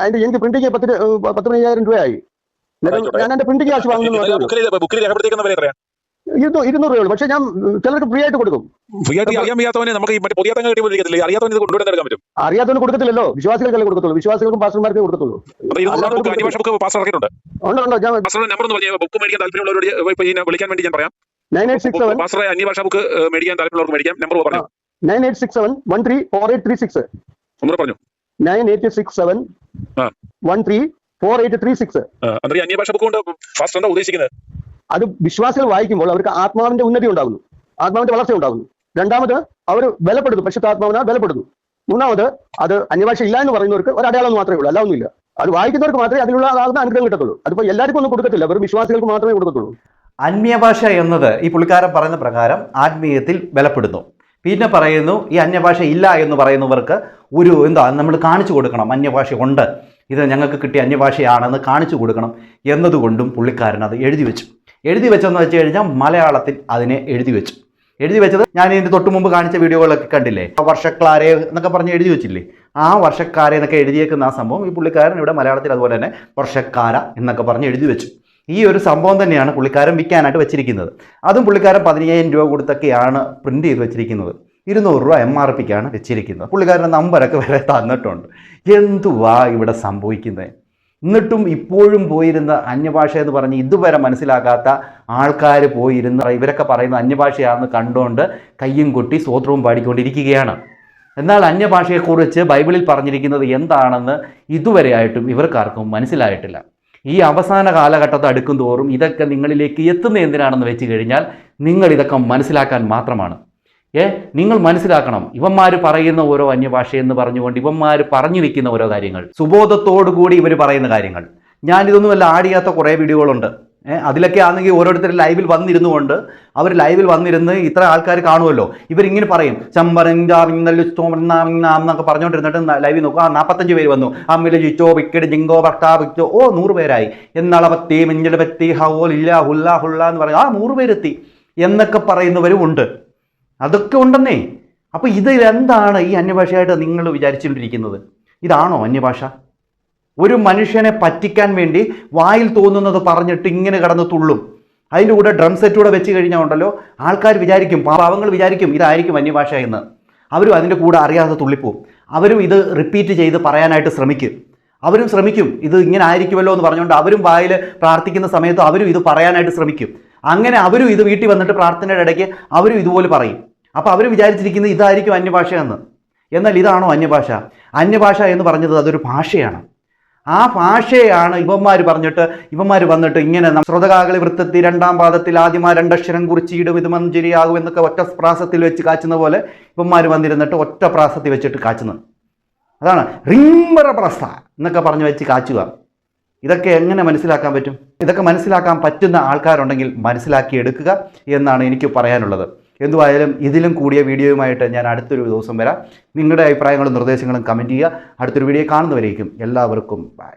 അതിന്റെ എനിക്ക് പ്രിന്റിങ് പത്ത് പത്ത് പതിനയ്യായിരം രൂപയായി. ഞാൻ എന്റെ പ്രിന്റിങ് കാശ് വാങ്ങുന്നു ബുക്കിൽ രേഖപ്പെടുത്തിക്കുന്ന വില എത്രയാണ് ഇരുന്നൂറ് രൂപ പക്ഷെ ഞാൻ ചിലർക്ക് ഫ്രീ ആയിട്ട് കൊടുക്കും. ഫ്രീ ആയിട്ട് അറിയാൻ വയ്യാത്തവനെ നമുക്ക് മറ്റേ പുതിയ തങ്ങ കിട്ടിയപ്പോഴേക്കത്തില്ല അറിയാത്തവന് ഇത് കൊണ്ടുവരാൻ എടുക്കാൻ പറ്റും. അറിയാത്തവന് കൊടുക്കത്തില്ലല്ലോ. വിശ്വാസികൾക്കല്ലേ കൊടുക്കത്തുള്ളൂ. വിശ്വാസികൾക്കും പാസ്റ്റർമാർക്കേ കൊടുക്കത്തുള്ളൂ. പാസ്റ്റർ ഇറക്കിയിട്ടുണ്ട് നമ്പർ ഒന്ന് പറഞ്ഞാൽ ബുക്ക് മേടിക്കാൻ താല്പര്യമുള്ളവരോട് വിളിക്കാൻ വേണ്ടി ഞാൻ പറയാം. നയൻ എയ്റ്റ് സിക്സ് സെവൻ പാസ്റ്ററെ അന്യഭാഷ ബുക്ക് മേടിക്കാൻ താല്പര്യമുള്ളവർക്ക് മേടിക്കാം. നമ്പർ പറഞ്ഞു. Nine eight six seven one three four eight three six. പറഞ്ഞു. Nine eight six seven. One three four eight three six. അന്യഭാഷ ബുക്ക് കൊണ്ട് പാസ്റ്റർ എന്താ ഉദ്ദേശിക്കുന്നത്? അത് വിശ്വാസികൾ വായിക്കുമ്പോൾ അവർക്ക് ആത്മാവിന്റെ ഉന്നതി ഉണ്ടാകുന്നു. ആത്മാവിന്റെ വളർച്ച ഉണ്ടാകുന്നു. രണ്ടാമത് അവർ ബലപ്പെടുന്നു. പരിശുദ്ധാത്മാവിനാൽ ബലപ്പെടുന്നു. മൂന്നാമത് അത് അന്യഭാഷ ഇല്ല എന്ന് പറയുന്നവർക്ക് ഒരു അടയാളം മാത്രമേ ഉള്ളൂ. അല്ല അത് വായിക്കുന്നവർക്ക് മാത്രമേ അതിനുള്ള ആകുന്ന അനുഗ്രഹം കിട്ടത്തുള്ളൂ. അതിപ്പോ എല്ലാവർക്കും ഒന്നും കൊടുക്കത്തില്ല. വെറും വിശ്വാസികൾക്ക് മാത്രമേ കൊടുക്കത്തുള്ളൂ. അന്യഭാഷ എന്നത് ഈ പുള്ളിക്കാരൻ പറയുന്ന പ്രകാരം ആത്മീയത്തിൽ ബലപ്പെടുന്നു. പിന്നെ പറയുന്നു ഈ അന്യഭാഷ ഇല്ല എന്ന് പറയുന്നവർക്ക് ഒരു എന്താ നമ്മൾ കാണിച്ചു കൊടുക്കണം. അന്യഭാഷ ഉണ്ട്. ഇത് ഞങ്ങൾക്ക് കിട്ടിയ അന്യഭാഷയാണെന്ന് കാണിച്ചു കൊടുക്കണം എന്നതുകൊണ്ടും പുള്ളിക്കാരൻ അത് എഴുതി വെച്ചു. എഴുതി വെച്ചെന്ന് വെച്ച് കഴിഞ്ഞാൽ മലയാളത്തിൽ അതിനെ എഴുതി വെച്ചു. എഴുതി വെച്ചത് ഞാൻ ഇതിന്റെ തൊട്ട് മുമ്പ് കാണിച്ച വീഡിയോകളൊക്കെ കണ്ടില്ലേ? വർഷക്കാരെ എന്നൊക്കെ പറഞ്ഞ് എഴുതി വെച്ചില്ലേ? ആ വർഷക്കാരെ എന്നൊക്കെ എഴുതിയേക്കുന്ന ആ സംഭവം ഈ പുള്ളിക്കാരൻ ഇവിടെ മലയാളത്തിൽ അതുപോലെ തന്നെ വർഷക്കാര എന്നൊക്കെ പറഞ്ഞ് എഴുതി വെച്ചു. ഈ ഒരു സംഭവം തന്നെയാണ് പുള്ളിക്കാരൻ വിൽക്കാനായിട്ട് വെച്ചിരിക്കുന്നത്. അതും പുള്ളിക്കാരൻ പതിനയ്യായിരം രൂപ കൊടുത്തൊക്കെയാണ് പ്രിന്റ് ചെയ്ത് വെച്ചിരിക്കുന്നത്. ഇരുന്നൂറ് രൂപ എം ആർ പിക്കാണ് വെച്ചിരിക്കുന്നത്. പുള്ളിക്കാരന്റെ നമ്പരൊക്കെ വരെ തന്നിട്ടുണ്ട്. എന്തുവാ ഇവിടെ സംഭവിക്കുന്നത് എന്നിട്ടും ഇപ്പോഴും പോയിരുന്ന അന്യഭാഷ എന്ന് പറഞ്ഞ് ഇതുവരെ മനസ്സിലാകാത്ത ആൾക്കാർ പോയിരുന്ന ഇവരൊക്കെ പറയുന്ന അന്യഭാഷയാണെന്ന് കണ്ടുകൊണ്ട് കയ്യും കൊട്ടി സ്വോത്രവും പാടിക്കൊണ്ടിരിക്കുകയാണ്. എന്നാൽ അന്യഭാഷയെക്കുറിച്ച് ബൈബിളിൽ പറഞ്ഞിരിക്കുന്നത് എന്താണെന്ന് ഇതുവരെയായിട്ടും ഇവർക്കാർക്കും മനസ്സിലായിട്ടില്ല. ഈ അവസാന കാലഘട്ടത്തെ അടുക്കും തോറും ഇതൊക്കെ നിങ്ങളിലേക്ക് എത്തുന്ന എന്തിനാണെന്ന് വെച്ച് കഴിഞ്ഞാൽ നിങ്ങൾ ഇതൊക്കെ മനസ്സിലാക്കാൻ മാത്രമാണ്. ഏ? നിങ്ങൾ മനസ്സിലാക്കണം. ഇവന്മാർ പറയുന്ന ഓരോ അന്യഭാഷ എന്ന് പറഞ്ഞുകൊണ്ട് ഇവന്മാർ പറഞ്ഞു വെക്കുന്ന ഓരോ കാര്യങ്ങൾ. സുബോധത്തോടു കൂടി ഇവർ പറയുന്ന കാര്യങ്ങൾ. ഞാനിതൊന്നും വല്ല ആടിയാത്ത കുറേ വീഡിയോകളുണ്ട്. അതിലൊക്കെ ആണെങ്കിൽ ഓരോരുത്തർ ലൈവിൽ വന്നിരുന്നു കൊണ്ട് അവർ ലൈവിൽ വന്നിരുന്ന് ഇത്ര ആൾക്കാർ കാണുമല്ലോ ഇവരിങ്ങനെ പറയും. എന്നൊക്കെ പറഞ്ഞുകൊണ്ടിരുന്നിട്ട് ലൈവിൽ നോക്കും. ആ നാൽപ്പത്തഞ്ച് പേര് വന്നു. അമ്മില ജിറ്റോ വിക്കറ്റ് ജിങ്കോ ഭർത്താ വിറ്റോ ഓ നൂറ് പേരായി. എന്നളപത്തി മിഞ്ചൽ പത്തി ഹോൽ ഇല്ല ഹുല്ല ഹുള്ള എന്ന് പറയും. ആ നൂറ് പേരെത്തി. എന്നൊക്കെ പറയുന്നവരും ഉണ്ട്. അതൊക്കെ ഉണ്ടെന്നേ. അപ്പോൾ ഇതിൽ എന്താണ് ഈ അന്യഭാഷയായിട്ട് നിങ്ങൾ വിചാരിച്ചുകൊണ്ടിരിക്കുന്നത്? ഇതാണോ അന്യഭാഷ? ഒരു മനുഷ്യനെ പറ്റിക്കാൻ വേണ്ടി വായിൽ തോന്നുന്നത് പറഞ്ഞിട്ട് ഇങ്ങനെ കടന്ന് തുള്ളും. അതിന്റെ കൂടെ ഡ്രം സെറ്റ് കൂടെ വെച്ച് കഴിഞ്ഞാൽ ഉണ്ടല്ലോ ആൾക്കാർ വിചാരിക്കും പാവങ്ങൾ വിചാരിക്കും ഇതായിരിക്കും അന്യഭാഷ എന്ന്. അവരും അതിന്റെ കൂടെ അറിയാതെ തുള്ളിപ്പോവും. അവരും ഇത് റിപ്പീറ്റ് ചെയ്ത് പറയാനായിട്ട് ശ്രമിക്കും. അവരും ശ്രമിക്കും ഇത് ഇങ്ങനെ ആയിരിക്കുമല്ലോ എന്ന് പറഞ്ഞുകൊണ്ട് അവരും വായിൽ പ്രാർത്ഥിക്കുന്ന സമയത്ത് അവരും ഇത് പറയാനായിട്ട് ശ്രമിക്കും. അങ്ങനെ അവരും ഇത് വീട്ടിൽ വന്നിട്ട് പ്രാർത്ഥനയുടെ ഇടയ്ക്ക് അവരും ഇതുപോലെ പറയും. അപ്പോൾ അവർ വിചാരിച്ചിരിക്കുന്നത് ഇതായിരിക്കും അന്യഭാഷ എന്ന്. എന്നാൽ ഇതാണോ അന്യഭാഷ? അന്യഭാഷ എന്ന് പറഞ്ഞത് അതൊരു ഭാഷയാണ്. ആ ഭാഷയാണ് ഇവന്മാർ പറഞ്ഞിട്ട് ഇവന്മാർ വന്നിട്ട് ഇങ്ങനെ ശ്രുതകാകളി വൃത്തത്തിൽ രണ്ടാം പാദത്തിൽ ആദ്യമായി രണ്ടക്ഷരം കുറിച്ചിടും ഇത് മഞ്ചരിയാകും എന്നൊക്കെ ഒറ്റ പ്രാസത്തിൽ വെച്ച് കാച്ചുന്ന പോലെ ഇവന്മാർ വന്നിരുന്നിട്ട് ഒറ്റ പ്രാസത്തിൽ വെച്ചിട്ട് കാച്ചുന്നത്. അതാണ് റിംബറ പ്രസ എന്നൊക്കെ പറഞ്ഞ് വെച്ച് കാച്ചുക. ഇതൊക്കെ എങ്ങനെ മനസ്സിലാക്കാൻ പറ്റും? ഇതൊക്കെ മനസ്സിലാക്കാൻ പറ്റുന്ന ആൾക്കാരുണ്ടെങ്കിൽ മനസ്സിലാക്കി എടുക്കുക എന്നാണ് എനിക്ക് പറയാനുള്ളത്. എന്തുവായാലും ഇതിലും കൂടിയ വീഡിയോയുമായിട്ട് ഞാൻ അടുത്തൊരു ദിവസം വരാം. നിങ്ങളുടെ അഭിപ്രായങ്ങളും നിർദ്ദേശങ്ങളും കമന്റ് ചെയ്യുക. അടുത്തൊരു വീഡിയോ കാണുന്നവരേക്കും എല്ലാവർക്കും ബൈ